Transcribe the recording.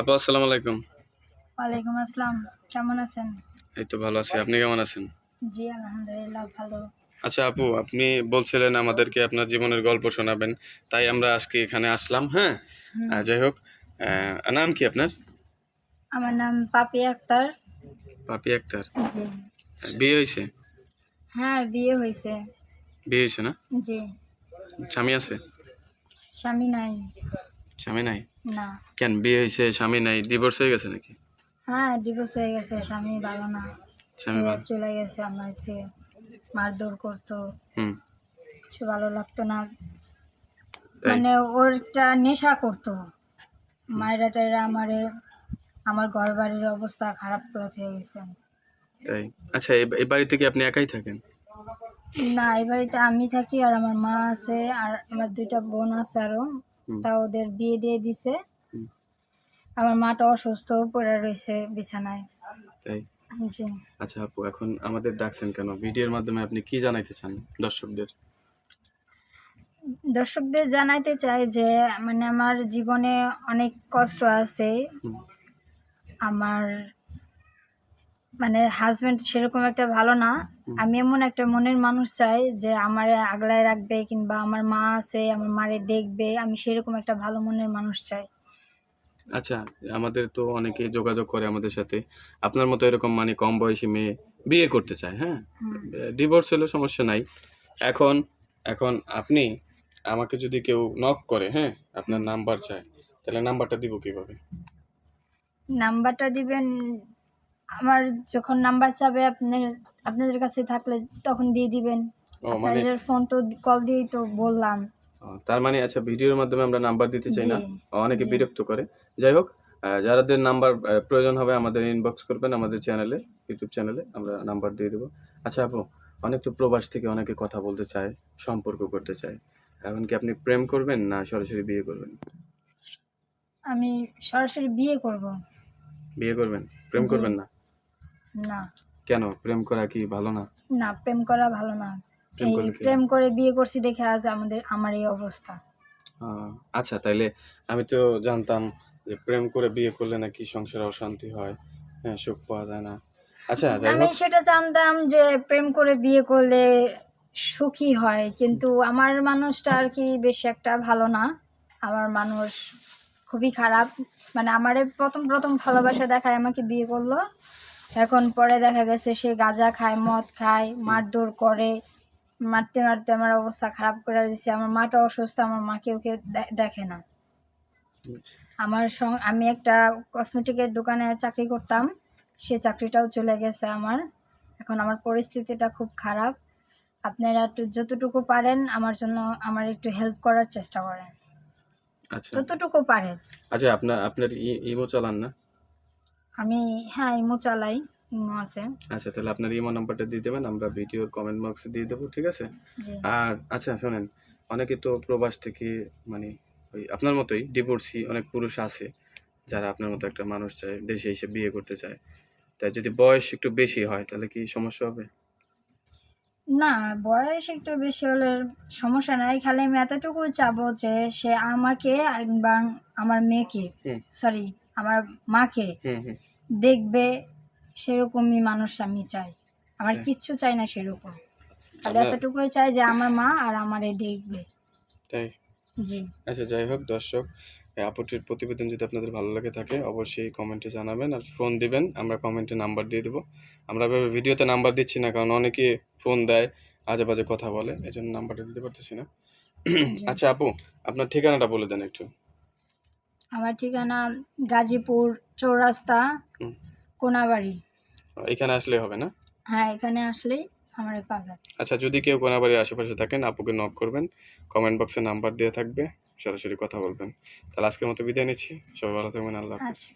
আপু আসসালামু আলাইকুম। ওয়ালাইকুম আসসালাম। কেমন আছেন? এই তো ভালো আছি। আপনি কেমন আছেন? জি আলহামদুলিল্লাহ ভালো। আচ্ছা আপু আপনি বলছিলেন আমাদেরকে আপনার জীবনের গল্প শোনাবেন তাই আমরা আজকে এখানে আসলাম হ্যাঁ? যাই হোক নাম কি আপনার? আমার নাম পাপি আক্তার। পাপি আক্তার। জি। বিয়ে হয়েছে? হ্যাঁ বিয়ে হয়েছে। বিয়ে হয়েছে না? জি। স্বামী আছে? স্বামী নাই। স্বামী নাই? না। কেন বিয়ে হয়েছে স্বামী নাই? ডিভোর্স হয়ে গেছে নাকি? হ্যাঁ ডিভোর্স হয়ে গেছে স্বামী ভালো না। স্বামী চলে গেছে আমার থেকে মারধর করতো। হুম। কিছু ভালো লাগতো না। মানে ওর একটা নেশা করতো। মায়েরা টাইরা আমারে আমার ঘর বাড়ির অবস্থা খারাপ করে থেকে গেছে। তাই? আচ্ছা এই- বাড়িতে কি আপনি একাই থাকেন? না এই বাড়িতে আমি থাকি আর আমার মা আছে আর আমার দুইটা বোন আছে আরও। তা ওদের বিয়ে দিয়ে দিছে। আমার মাটা অসুস্থ পড়ে রয়েছে বিছানায়। তাই? জি। আচ্ছা আপু এখন আমাদের ডাকছেন কেন? ভিডিওর মাধ্যমে আপনি কি জানাইতে চান দর্শকদের? দর্শকদের জানাইতে চাই যে মানে আমার জীবনে অনেক কষ্ট আছে। আমার মানে হাজবেন্ড সেরকম একটা ভালো না। আমি এমন একটা মনের মানুষ চাই যে আমার আগলায় রাখবে কিংবা আমার মা আছে আমার মারে দেখবে। আমি সেরকম একটা ভালো মনের মানুষ চাই। আচ্ছা আমাদের তো অনেকে যোগাযোগ করে আমাদের সাথে। আপনার মতো এরকম মানে কম বয়সী মেয়ে বিয়ে করতে চায় হ্যাঁ? ডিভোর্স হলে সমস্যা নাই। এখন এখন আপনি আমাকে যদি কেউ নক করে হ্যাঁ? আপনার নাম্বার চায় তাহলে নাম্বারটা দিব কীভাবে? নাম্বারটা দিবেন আমার যখন নাম্বার চাবে আপনার আপনাদের কাছে থাকলে তখন দিয়ে দিবেন। ও মানে আপনাদের ফোন তো কল দিয়েই তো বললাম। ও, তার মানে আচ্ছা ভিডিওর মাধ্যমে আমরা নাম্বার দিতে চাই না? জি, অনেকে বিরক্ত করে। যাই হোক আহ, যাদের নাম্বার আহ, প্রয়োজন হবে আমাদের ইনবক্স করবেন আমাদের চ্যানেলে ইউটিউব চ্যানেলে আমরা নাম্বার দিয়ে দেবো। আচ্ছা আপু অনেক তো প্রবাস থেকে অনেকে কথা বলতে চায় সম্পর্ক করতে চায়। এখন কি আপনি প্রেম করবেন না সরাসরি বিয়ে করবেন? আমি সরাসরি বিয়ে করব। বিয়ে করবেন? প্রেম জি। করবেন না? না। কেন? প্রেম করা কি ভালো না? না প্রেম করা ভালো না। প্রেম এই করলে কি? প্রেম করে বিয়ে করছি দেখে আজ আমাদের আমার এই অবস্থা। আহ, আচ্ছা তাইলে আমি তো জানতাম যে প্রেম করে বিয়ে করলে নাকি সংসারে অশান্তি হয়। হ্যাঁ সুখ পাওয়া যায় না। আচ্ছা যাই আমি হোক। সেটা জানতাম যে প্রেম করে বিয়ে করলে সুখী হয় কিন্তু আমার মানুষটা আর কি বেশি একটা ভালো না। আমার মানুষ খুবই খারাপ। মানে আমারে প্রথম প্রথম ভালোবাসা দেখায় আমাকে বিয়ে করল। এখন পরে দেখা গেছে সে গাঁজা খায় মদ খায় মারধর করে মারতে মারতে আমার অবস্থা খারাপ করে দিচ্ছে আমার মাটা অসুস্থ আমার মাকে ওকে দে- দেখে না। আমার সং- আমি একটা কসমেটিকের দোকানে চাকরি করতাম সে চাকরিটাও চলে গেছে আমার। এখন আমার পরিস্থিতিটা খুব খারাপ। আপনারা একটু যতটুকু পারেন আমার জন্য আমার একটু হেল্প করার চেষ্টা করেন। আচ্ছা। যতটুকু পারেন। আচ্ছা আপনার আপনার ইমো চালান না? আমি হ্যাঁ ইমো চালাই ইমো আছে। আচ্ছা তাহলে আপনার ইমো নাম্বারটা দিয়ে দেবেন আমরা ভিডিওর কমেন্ট বক্সে দিয়ে দেবো ঠিক আছে? আর আচ্ছা শোনেন অনেকে তো প্রবাস থেকে মানে ওই আপনার মতোই ডিভোর্সি অনেক পুরুষ আছে যারা আপনার মতো একটা মানুষ চায় দেশে এসে বিয়ে করতে চায়। তাই যদি বয়স একটু বেশি হয় তাহলে কি সমস্যা হবে? না বয়স একটু বেশি হলে সমস্যা নাই খালি আমি এতটুকু চাবো যে সে আমাকে এবং আমার মেয়েকে সরি আমার মাকে দেখবে সেরকমই মানুষ আমি চাই। আমার কিচ্ছু চাই না সেরকম। খালি আপনার- এতটুকুই চাই যে আমার মা আর আমারে দেখবে। তাই? জি। আচ্ছা যাই হোক দর্শক আপুটির প্রতিবেদন যদি আপনাদের ভালো লাগে থাকে অবশ্যই কমেন্টে জানাবেন আর ফোন দিবেন আমরা কমেন্টে নাম্বার দিয়ে দেবো। আমরা ভিডিওতে নাম্বার দিচ্ছি না কারণ অনেকে ফোন দেয় আজে বাজে কথা বলে এই জন্য নাম্বারটা দিতে পারতেছি না। আচ্ছা আপু আপনার ঠিকানাটা বলে দেন একটু। আমার ঠিকানা গাজীপুর চৌরাস্তা কোনাবাড়ি। এখানে আসলে হবে না? হ্যাঁ এখানে আসলেই আমার পাবেন আচ্ছা যদি কেউ কোনাবাড়ির আশেপাশে থাকেন আপুকে নক করবেন কমেন্ট বক্সে নাম্বার দেওয়া থাকবে সরাসরি কথা বলবেন। তাহলে আজকের মতো বিদায় নিচ্ছি। সবাই ভালো থাকবেন আল্লাহ হাফেজ। আচ্ছা।